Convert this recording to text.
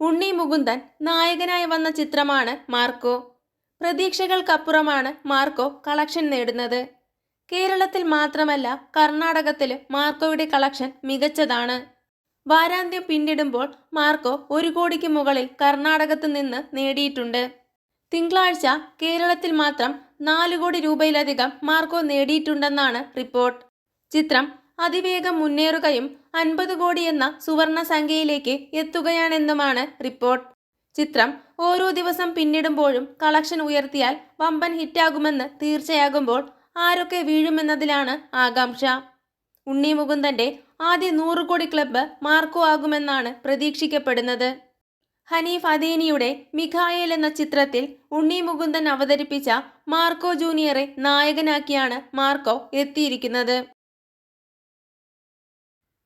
ഉണ്ണി മുകുന്ദൻ നായകനായി വന്ന ചിത്രമാണ് മാർക്കോ. പ്രതീക്ഷകൾക്കപ്പുറമാണ് മാർക്കോ കളക്ഷൻ നേടുന്നത്. കേരളത്തിൽ മാത്രമല്ല കർണാടകത്തിലും മാർക്കോയുടെ കളക്ഷൻ മികച്ചതാണ്. വാരാന്ത്യം പിന്നിടുമ്പോൾ മാർക്കോ ഒരു കോടിക്ക് മുകളിൽ കർണാടകത്തു നിന്ന് നേടിയിട്ടുണ്ട്. തിങ്കളാഴ്ച കേരളത്തിൽ മാത്രം നാല് കോടി രൂപയിലധികം മാർക്കോ നേടിയിട്ടുണ്ടെന്നാണ് റിപ്പോർട്ട്. ചിത്രം അതിവേഗം മുന്നേറുകയും അൻപത് കോടി എന്ന സുവർണ സംഖ്യയിലേക്ക് എത്തുകയാണെന്നുമാണ് റിപ്പോർട്ട്. ചിത്രം ഓരോ ദിവസം പിന്നിടുമ്പോഴും കളക്ഷൻ ഉയർത്തിയാൽ വമ്പൻ ഹിറ്റാകുമെന്ന് തീർച്ചയാകുമ്പോൾ ആരൊക്കെ വീഴുമെന്നതിലാണ് ആകാംക്ഷ. ഉണ്ണി മുകുന്ദന്റെ ആദ്യ നൂറ് കോടി ക്ലബ്ബ് മാർക്കോ ആകുമെന്നാണ് പ്രതീക്ഷിക്കപ്പെടുന്നത്. ഹനീഫ് അദേനിയുടെ മിഖായേൽ എന്ന ചിത്രത്തിൽ ഉണ്ണി മുകുന്ദൻ അവതരിപ്പിച്ച മാർക്കോ ജൂനിയറെ നായകനാക്കിയാണ് മാർക്കോ എത്തിയിരിക്കുന്നത്.